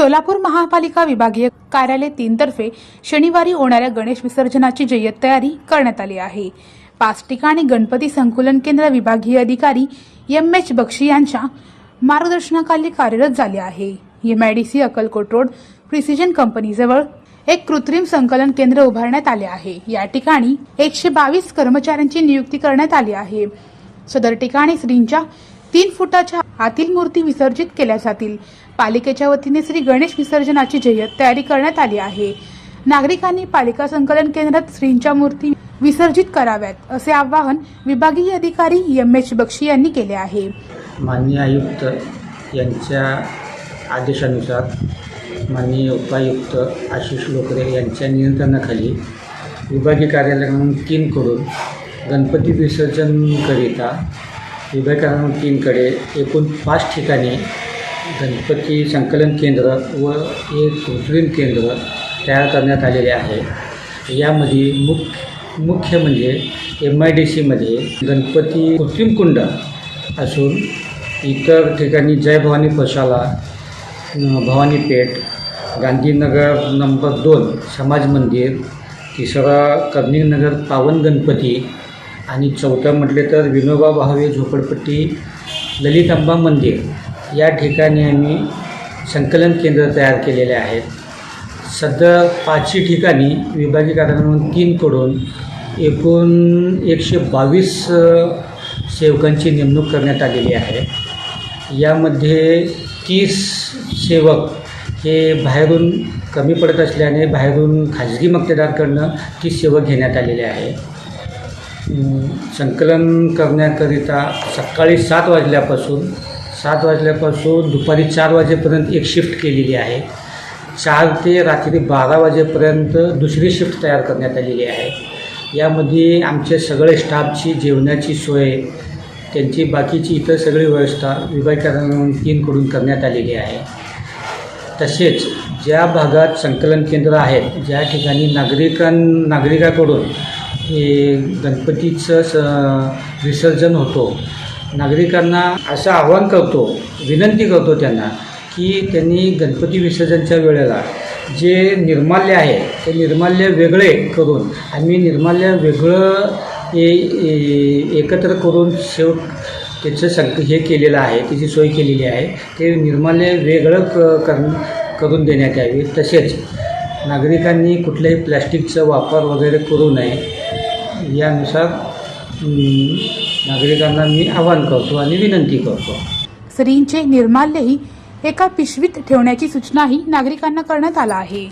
सोलापूर महापालिका विभागीय कार्यालय तीन तर्फे शनिवारी होणाऱ्या गणेश विसर्जनाची जय्यत तयारी करण्यात आली आहे. पाच ठिकाणी गणपती संकुलन केंद्र विभागीय अधिकारी एम एच बक्षी यांच्या मार्गदर्शनाखाली कार्यरत झाले आहे. M I D C Akkalkot road precision कंपनीजवळ एक कृत्रिम संकलन केंद्र उभारण्यात आले आहे. या ठिकाणी एकशे बावीस कर्मचाऱ्यांची नियुक्ती करण्यात आली आहे. सदर ठिकाणी श्रींच्या तीन फुटाच्या आतील मूर्ती विसर्जित केल्या जातील पालिकेच्या वतीने श्री गणेश विसर्जनाची जय्यत तयारी करण्यात आली आहे. नागरिकांनी पालिका संकलन केंद्रात श्रींच्या मूर्ती विसर्जित कराव्यात असे आवाहन विभागीय अधिकारी एम एच बक्षी यांनी केले आहे. माननीय आयुक्त यांच्या आदेशानुसार माननीय उपायुक्त आशिष लोकरे यांच्या नियंत्रणाखाली विभागीय कार्यालय तीन करून गणपती विसर्जनकरिता विभागीय तीनकडे एकूण पाच ठिकाणी गणपती संकलन केंद्र व एक कृत्रिम केंद्र तयार करण्यात आलेले आहे. यामध्ये मुख्य मुख्य म्हणजे एम आय डी सीमध्ये गणपती कृत्रिम कुंड असून इतर ठिकाणी जय भवानी पशाला भवानी पेठ गांधीनगर नंबर दोन समाज मंदिर तिसरा कर्णिकनगर पावन गणपती आणि चौथं म्हटले तर विनोबा भावे झोपडपट्टी ललितांबा मंदिर. या ठिकाणी आम्ही संकलन केंद्र तयार केलेले आहेत. सध्या पाचशी ठिकाणी विभागीय कार्यालय तीनकडून एकूण एकशे बावीस सेवकांची नेमणूक करण्यात आलेली आहे. यामध्ये तीस सेवक हे बाहेरून कमी पडत असल्याने बाहेरून खाजगी मक्तेदारकडनं तीस सेवक घेण्यात आलेले आहे संकलन करण्याकरिता सकाळी सात वाजल्यापासून सात वाजल्यापासून दुपारी चार वाजेपर्यंत एक शिफ्ट केलेली आहे. चार ते रात्री बारा वाजेपर्यंत दुसरी शिफ्ट तयार करण्यात आलेली आहे. यामध्ये आमचे सगळे स्टाफची जेवणाची सोय त्यांची बाकीची इतर सगळी व्यवस्था विभागीय तीनकडून करण्यात आलेली आहे. तसेच ज्या भागात संकलन केंद्र आहेत ज्या ठिकाणी नागरिकां नागरिकाकडून हे गणपतीचं स विसर्जन होतो. नागरिकांना असं आवाहन करतो विनंती करतो त्यांना की त्यांनी गणपती विसर्जनच्या वेळेला जे निर्माल्य आहे ते निर्माल्य वेगळे करून आम्ही निर्माल्य वेगळं ए एकत्र करून शेव त्याचं सग हे केलेलं आहे त्याची सोय केलेली आहे ते निर्माल्य वेगळं क कर करून देण्यात यावे. तसेच नागरिकांनी कुठल्याही प्लॅस्टिकचा वापर वगैरे करू नये. यानुसार नागरिकांना मी आवाहन करतो आणि विनंती करतो. स्त्रींचे निर्माल्यही एका पिशवीत ठेवण्याची सूचनाही नागरिकांना करण्यात आला आहे.